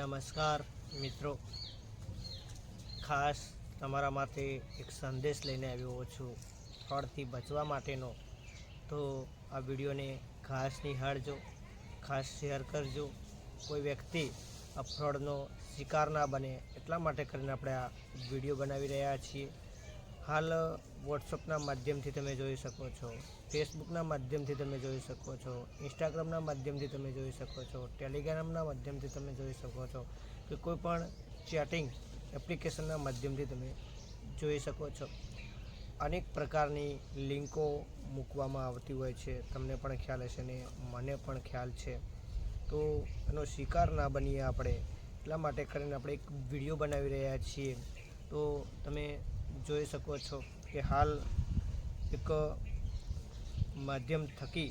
નમસ્કાર મિત્રો. ખાસ તમારા માટે એક સંદેશ લઈને આવ્યો છું ફ્રોડથી બચવા માટેનો. તો આ વિડીયોને ખાસ નિહાળજો, ખાસ શેર કરજો. કોઈ વ્યક્તિ આ ફ્રોડનો શિકાર ના બને એટલા માટે કરીને આપણે આ વીડિયો બનાવી રહ્યા છીએ. હાલ વોટ્સઅપના માધ્યમથી તમે જોઈ શકો છો, ફેસબુકના માધ્યમથી તમે જોઈ શકો છો, ઇન્સ્ટાગ્રામના માધ્યમથી તમે જોઈ શકો છો, ટેલિગ્રામના માધ્યમથી તમે જોઈ શકો છો કે કોઈપણ ચેટિંગ એપ્લિકેશનના માધ્યમથી તમે જોઈ શકો છો. અનેક પ્રકારની લિંકો મૂકવામાં આવતી હોય છે, તમને પણ ખ્યાલ હશે ને મને પણ ખ્યાલ છે. તો એનો શિકાર ના બનીએ આપણે, એટલા માટે કરીને આપણે એક વીડિયો બનાવી રહ્યા છીએ. તો તમે જોઈ શકો છો કે હાલ એક માધ્યમ થકી,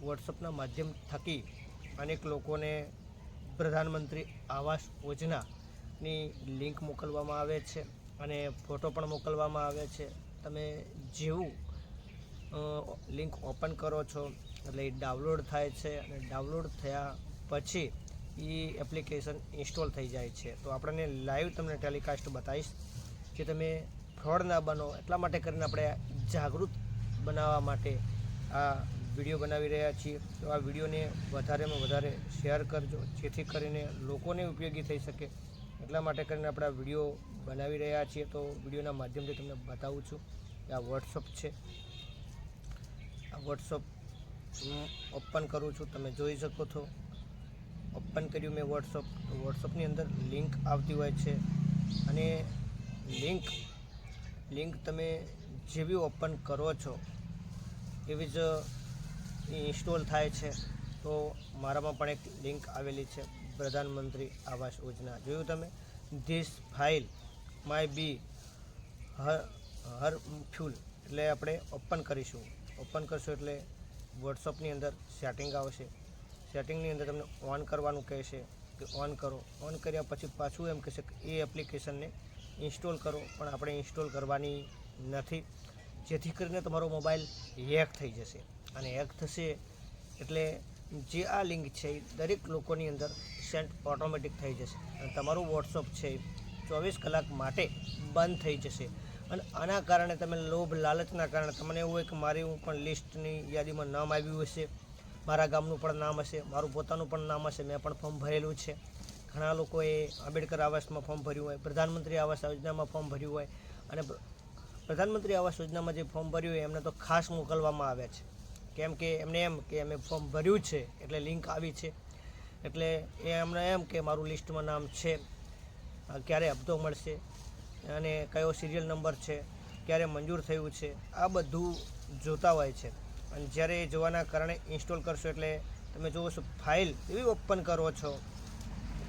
વોટ્સઅપના માધ્યમ થકી અનેક લોકોને પ્રધાનમંત્રી આવાસ યોજનાની લિંક મોકલવામાં આવે છે અને ફોટો પણ મોકલવામાં આવે છે. તમે જેવું લિંક ઓપન કરો છો, એટલે એ ડાઉનલોડ થાય છે અને ડાઉનલોડ થયા પછી એ એપ્લિકેશન ઇન્સ્ટોલ થઈ જાય છે. તો આપણને લાઈવ તમને ટેલિકાસ્ટ બતાવીશ. કે તમે ફ્રોડ ના બનો એટલા માટે કરીને આપણે જાગૃત બનાવવા માટે આ વીડિયો બનાવી રહ્યા છીએ. તો આ વિડીયોને વધારેમાં વધારે શેર કરજો, જેથી કરીને લોકોને ઉપયોગી થઈ શકે. એટલા માટે કરીને આપણે આ વીડિયો બનાવી રહ્યા છીએ. તો વિડીયોના માધ્યમથી તમને બતાવું છું કે આ વોટ્સઅપ છે. આ વોટ્સઅપ હું ઓપન કરું છું. તમે જોઈ શકો છો. ઓપન કર્યું મેં વોટ્સઅપ તો વોટ્સઅપની અંદર લિંક આવતી હોય છે. અને લિંક લિંક તમે જેવી ઓપન કરો છો, એવી જ ઇન્સ્ટોલ થાય છે, તો મારામાં પણ એક લિંક આવેલી છે, પ્રધાનમંત્રી આવાસ યોજના. જોયું તમે? This file my be her her fuel એટલે આપણે ઓપન કરીશું. ઓપન કરશું એટલે વોટ્સઅપની અંદર સેટિંગ આવશે. સેટિંગની અંદર તમને ઓન કરવાનું કહેશે કે ઓન કરો. ઓન કર્યા પછી પાછું એમ કહેશે કે એ એપ્લિકેશનને ઇન્સ્ટોલ કરો, પણ આપણે ઇન્સ્ટોલ કરવાની નથી. જેથી કરીને તમારો મોબાઈલ હેક થઈ જશે. અને હેક થશે એટલે જે આ લિંક છે એ દરેક લોકોની અંદર સેન્ટ ઓટોમેટિક થઈ જશે. અને તમારું વોટ્સઅપ છે ચોવીસ કલાક માટે બંધ થઈ જશે. અને આના કારણે તમે લોભ, લાલચના કારણે, તમને એવું હોય કે મારી હું પણ લિસ્ટની યાદીમાં નામ આવ્યું હશે, મારા ગામનું પણ નામ હશે, મારું પોતાનું પણ નામ હશે, મેં પણ ફોર્મ ભરેલું છે. ઘણા લોકોએ આંબેડકર આવાસમાં ફોર્મ ભર્યું હોય, પ્રધાનમંત્રી આવાસ યોજનામાં ફોર્મ ભર્યું હોય અને પ્રધાનમંત્રી આવાસ યોજનામાં જે ફોર્મ ભર્યું હોય, એમને તો ખાસ મોકલવામાં આવે છે. કેમ કે એમને એમ કે અમે ફોર્મ ભર્યું છે, એટલે લિંક આવી છે. એટલે એ એમને એમ કે મારું લિસ્ટમાં નામ છે ક્યારે હપ્તો મળશે અને કયો સિરિયલ નંબર છે, ક્યારે મંજૂર થયું છે, આ બધું જોતા હોય છે. અને જ્યારે એ જોવાના કારણે ઇન્સ્ટોલ કરશો એટલે તમે જુઓ છો ફાઇલ એવી ઓપન કરો છો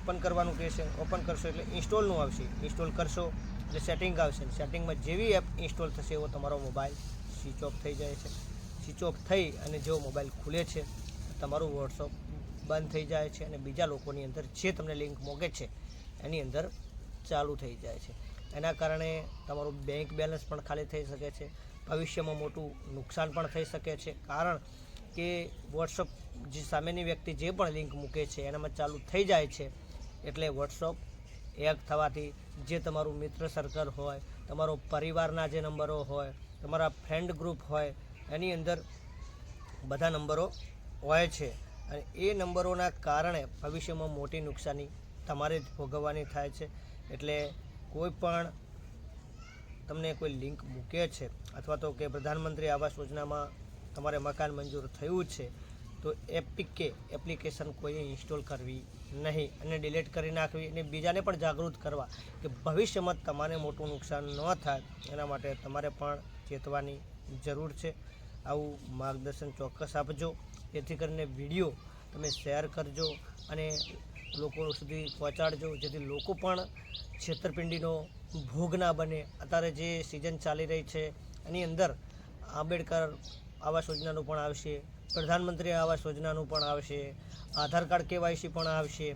ઓપન કરવાનું કહેશે ઓપન કરશો એટલે ઇન્સ્ટોલનું આવશે. ઇન્સ્ટોલ કરશો એટલે સેટિંગ આવશે. સેટિંગમાં જેવી એપ ઇન્સ્ટોલ થશે, એવો તમારો મોબાઈલ સ્વિચ ઓફ થઈ જાય છે. સ્વિચ ઓફ થઈ અને જેવો મોબાઈલ ખુલે છે, તમારું વોટ્સઅપ બંધ થઈ જાય છે અને બીજા લોકોની અંદર જે તમને લિંક મોકે છે, એની અંદર ચાલુ થઈ જાય છે. એના કારણે તમારું બેંક બેલેન્સ પણ ખાલી થઈ શકે છે. ભવિષ્યમાં મોટું નુકસાન પણ થઈ શકે છે. કારણ કે વોટ્સઅપ જે સામેની વ્યક્તિ જે પણ લિંક મૂકે છે, એનામાં ચાલુ થઈ જાય છે. એટલે વોટ્સઅપ એક થવાથી જે તમારું મિત્ર સર્કલ હોય, તમારો પરિવારના જે નંબરો હોય, તમારા ફ્રેન્ડ ગ્રુપ હોય, એની અંદર બધા નંબરો હોય છે. અને એ નંબરોના કારણે ભવિષ્યમાં મોટી નુકસાની તમારે જ ભોગવવાની થાય છે. એટલે કોઈ પણ તમને કોઈ લિંક મૂકે છે અથવા તો કે પ્રધાનમંત્રી આવાસ યોજનામાં તમારે મકાન મંજૂર થયું છે તો એપીકે એપ્લિકેશન કોઈએ ઇન્સ્ટોલ કરવી નહીં અને ડિલીટ કરી નાખવી અને બીજાને પણ જાગૃત કરવા કે ભવિષ્યમાં તમારે મોટું નુકસાન ન થાય એના માટે તમારે પણ ચેતવાની જરૂર છે. આવું માર્ગદર્શન ચોક્કસ આપજો. જેથી કરીને વીડિયો તમે શેર કરજો અને લોકો સુધી પહોંચાડજો, જેથી લોકો પણ છેતરપિંડીનો ભોગ ના બને. અત્યારે જે સિઝન ચાલી રહી છે, એની અંદર આંબેડકર આવાસ યોજનાનું પણ આવશે. પ્રધાનમંત્રી આવાસ યોજનાનું પણ આવશે, આધાર કાર્ડ કેવાયસી પણ આવશે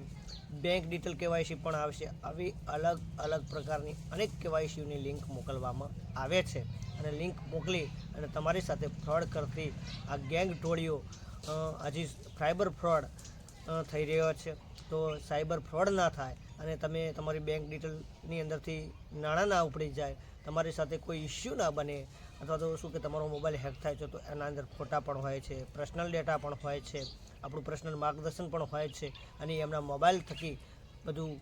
બેંક ડિટેલ કેવાયસી પણ આવશે, આવી અલગ અલગ પ્રકારની અનેક કેવાયસીઓની લિંક મોકલવામાં આવે છે. અને લિંક મોકલી અને તમારી સાથે ફ્રોડ કરતી આ ગેંગ ટોળીઓ હજી ફાઇબર ફ્રોડ થઈ રહ્યો છે. તો સાયબર ફ્રોડ ના થાય અને તમે તમારી બેંક ડિટેલની અંદરથી નાણાં ના ઉપડી જાય, તમારી સાથે કોઈ ઇસ્યુ ના બને, અથવા તો શું કે તમારો મોબાઈલ હેક થાય છે, તો એના અંદર ફોટા પણ હોય છે પર્સનલ ડેટા પણ હોય છે, આપણું પર્સનલ માર્ગદર્શન પણ હોય છે, અને એમના મોબાઈલ થકી બધું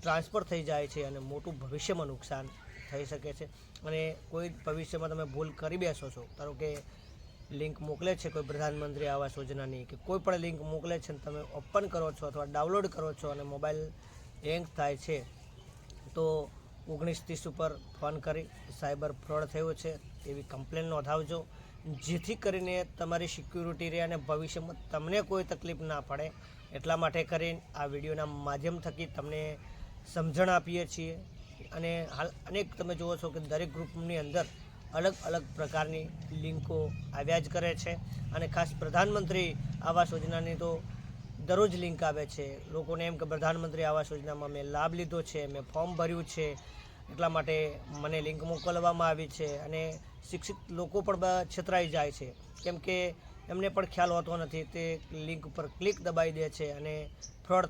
ટ્રાન્સફર થઈ જાય છે અને મોટું ભવિષ્યમાં નુકસાન થઈ શકે છે. અને કોઈ ભવિષ્યમાં તમે ભૂલ કરી બેસો છો, ધારો કે લિંક મોકલે છે કોઈ પ્રધાનમંત્રી આવાસ યોજનાની, કે કોઈ પણ લિંક મોકલે છે ને તમે ઓપન કરો છો અથવા ડાઉનલોડ કરો છો અને મોબાઈલ હેંગ થાય છે, તો ઓગણીસ ત્રીસ ઉપર ફોન કરી, સાયબર ફ્રોડ થયો છે, એવી કમ્પ્લેન નોંધાવજો, જેથી કરીને તમારી સિક્યુરિટી રહે અને ભવિષ્યમાં તમને કોઈ તકલીફ ના પડે. એટલા માટે કરીને આ વિડીયોના માધ્યમ થકી તમને સમજણ આપીએ છીએ. અને હાલ અનેક તમે જુઓ છો કે દરેક ગ્રુપની અંદર અલગ અલગ પ્રકારની લિંકો આવ્યા જ કરે છે. અને ખાસ પ્રધાનમંત્રી આવાસ યોજનાની તો દરરોજ લિંક આવે છે. લોકોને એમ કે પ્રધાનમંત્રી આવાસ યોજનામાં મેં લાભ લીધો છે, મેં ફોર્મ ભર્યું છે. એટલા માટે મને લિંક મોકલવામાં આવી છે અને શિક્ષિત લોકો પણ છેતરાઈ જાય છે. કેમ કે એમને પણ ખ્યાલ હોતો નથી. તે લિંક પર ક્લિક દબાવી દે છે અને ફ્રોડ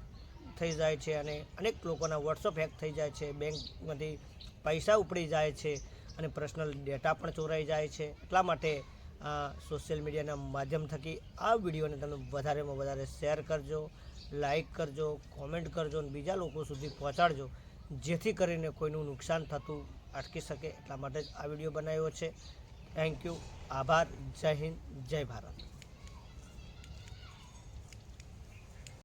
થઈ જાય છે અને અનેક લોકોના વોટ્સઅપ હેક થઈ જાય છે. બેંકમાંથી પૈસા ઉપડી જાય છે અને પર્સનલ ડેટા પણ ચોરાઈ જાય છે. એટલા માટે સોશિયલ મીડિયાના માધ્યમ થકી આ વિડીયોને તમે વધારેમાં વધારે શેર કરજો, લાઈક કરજો, કોમેન્ટ કરજો અને બીજા લોકો સુધી પહોંચાડજો, જેથી કરીને કોઈનું નુકસાન થતું અટકી શકે એટલા માટે જ આ વીડિયો બનાવ્યો છે. થેન્ક યુ આભાર. જય હિન્દ. જય ભારત.